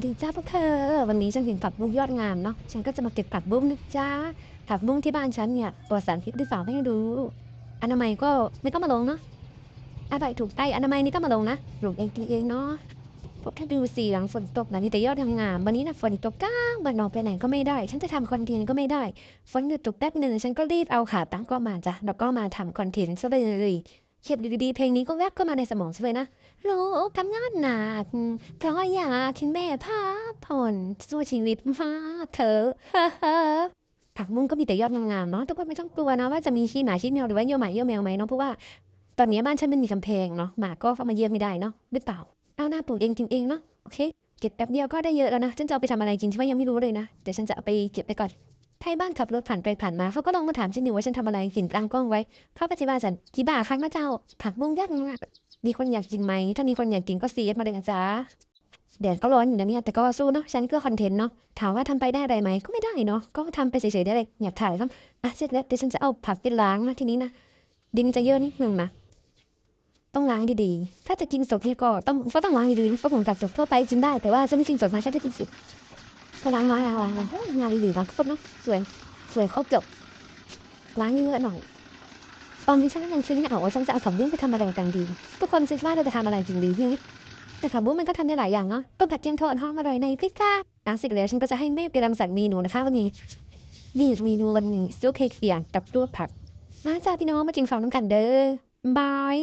ดีจ้าพวกเธอ วันนี้ฉันเห็นผักบุ้งยอดงามเนาะ ฉันก็จะมาเก็บผักบุ้งนะจ้าผักบุ้งที่บ้านฉันเนี่ยปลอดสารพิษหรือเปล่าไม่รู้อนามัยก็ไม่ต้องมาลงเนาะอะไรถูกใต้อนามัยนี่ต้องมาลงนะปลูกเองกินเองเนาะพวกท่านดูสิหลังฝนตกนะมีแต่ยอดงามวันนี้นะฝนตกก้างบันนอกไปไหนก็ไม่ได้ ฉันจะทำคอนเทนต์ก็ไม่ได้ ฝนหยุดตกแป๊บหนึ่งฉันก็รีบเอาขาตั้งก็มาจ้ะแล้วก็มาทำคอนเทนต์ซะเลย เขียบดีๆเพลงนี้ก็แวบเข้ามาในสมองฉันเลยนะลูกทำงานหนักเพราะอยากคินแม่พักผ่อนสู้ชีวิตมากเถอะผักบุ้งก็มีแต่ยอดงามๆเนาะทุกคนไม่ต้องกลัวนะว่าจะมีขี้หมาขี้แมวหรือว่าเยี่ยวหมาเยี่ยวแมวไหมเนาะเพราะว่าตอนนี้บ้านฉันไม่มีกำแพงเนาะหมาก็เข้ามาเยี่ยมไม่ได้เนาะหรือเปล่าเอาหน้าปลูกเองกินเองเนาะโอเคเก็บแป๊บเดียวก็ได้เยอะแล้วนะฉันจะเอาไปทำอะไรกินที่ว่ายังไม่รู้เลยนะเดี๋ยวฉันจะเอาไปเก็บไปก่อน ถ้าให้บ้านขับรถผ่านไปผ่านมาเขาก็ลองมาถามฉันอยู่ว่าฉันทำอะไรกินตั้งกล้องไว้เขาปฏิบัติฉันกี่บาทครั้งนะเจ้า ผักบุ้งยอดงามมีคนอยากกินไหม ถ้ามีคนอยากกินก็ซีเอสมาเลยนะจ๊ะแดดก็ร้อนอยู่นะเนี่ยแต่ก็สู้เนาะฉันก็คอนเทนต์เนาะถามว่าทำไปได้อะไรไหมก็ไม่ได้เนาะก็ทำไปเฉยๆได้เลยอยากถ่ายครับอะเสร็จแล้วเดี๋ยวฉันจะเอาผักไปล้างนะทีนี้นะดินจะเยอะนิดนึงนะต้องล้างดีๆ ถ้าจะกินสดเนี่ยก็ต้องก็ต้องล้างดีๆเพราะผมตัดสดทั่วไปกินได้แต่ว่าฉันไม่กินสดนะฉันจะกินสด ล้างล้างล้างล้างล้างโอ้ยงานดีๆล้างครบเนาะสวยสวยครบจบล้างเยอะๆหน่อยตอนนี้ฉันก็ยังคิดไม่ออกว่าฉันจะเอาผักบุ้งไปทำอะไรกันดี ทุกคนคิดว่าเราจะทำอะไรจริงดีพี่แต่ผักบุ้งมันก็ทำได้หลายอย่างเนาะต้มผัดเจียงทอดหอมอร่อยในพริกค่ะหลังเสร็จแล้วฉันก็จะให้แม่ไปรังสรรค์เมนูนะคะวันนี้นี่เมนูวันนี้ซุปเค้กเสียงกับลวผักมาจ้าพี่น้องมากินข้าวน้ำกันเด้อบาย